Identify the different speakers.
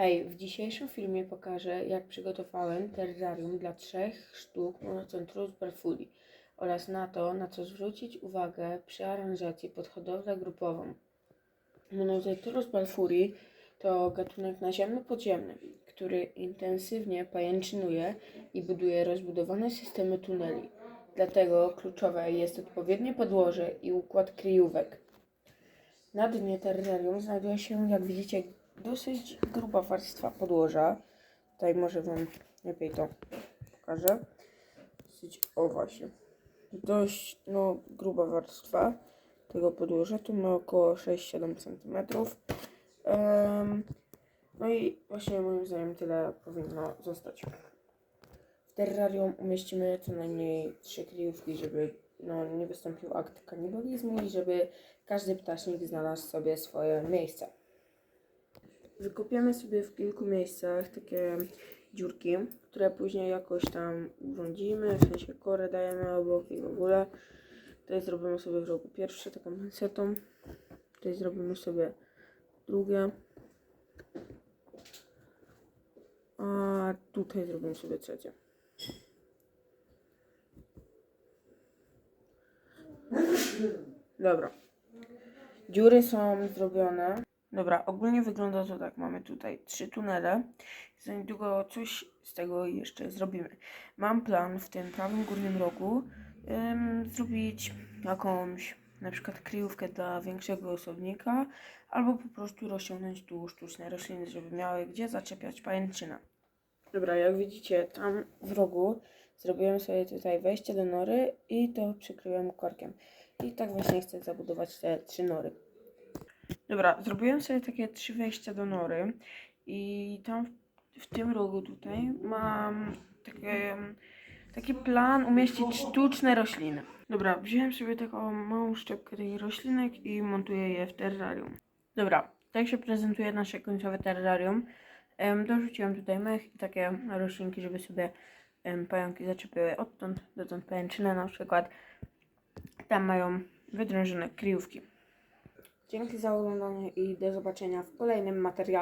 Speaker 1: Hej, w dzisiejszym filmie pokażę, jak przygotowałem terrarium dla trzech sztuk monocentrus perfuli oraz na to, na co zwrócić uwagę przy aranżacji pod hodowlę grupową. Monocentrus perfuri to gatunek naziemno-podziemny, który intensywnie pajęczynuje i buduje rozbudowane systemy tuneli. Dlatego kluczowe jest odpowiednie podłoże i układ kryjówek. Na dnie terrarium znajduje się, jak widzicie, dosyć gruba warstwa podłoża. Tutaj może Wam lepiej to pokażę. Dosyć, o właśnie, dość no, gruba warstwa tego podłoża. Tu ma około 6-7 cm. Em, no i właśnie moim zdaniem tyle powinno zostać. W terrarium umieścimy co najmniej trzy kryjówki, żeby no, nie wystąpił akt kanibalizmu i żeby każdy ptasznik znalazł sobie swoje miejsce. Wykopiemy sobie w kilku miejscach takie dziurki, które później jakoś tam urządzimy, w sensie korę dajemy obok i w ogóle. Tutaj zrobimy sobie w rogu pierwsze taką pinsetą. Tutaj zrobimy sobie drugie. A tutaj zrobimy sobie trzecie. Dobra. Dziury są zrobione. Dobra, ogólnie wygląda to tak. Mamy tutaj trzy tunele. Za niedługo coś z tego jeszcze zrobimy. Mam plan w tym prawym górnym rogu ym, zrobić jakąś na przykład kryjówkę dla większego osobnika albo po prostu rozciągnąć tu sztuczne rośliny, żeby miały gdzie zaczepiać pajęczynę. Dobra, jak widzicie, tam w rogu zrobiłem sobie tutaj wejście do nory i to przykryłem korkiem. I tak właśnie chcę zabudować te trzy nory. Dobra, zrobiłem sobie takie trzy wejścia do nory i tam w, w tym rogu tutaj mam takie, taki plan umieścić sztuczne rośliny. Dobra, wziąłem sobie taką małą szczepkę tych roślinek i montuję je w terrarium. Dobra, tak się prezentuje nasze końcowe terrarium. Em, dorzuciłem tutaj mech i takie roślinki, żeby sobie em, pająki zaczepiły odtąd dotąd pajęczynę na przykład. Tam mają wydrążone kryjówki. Dzięki za oglądanie i do zobaczenia w kolejnym materiale.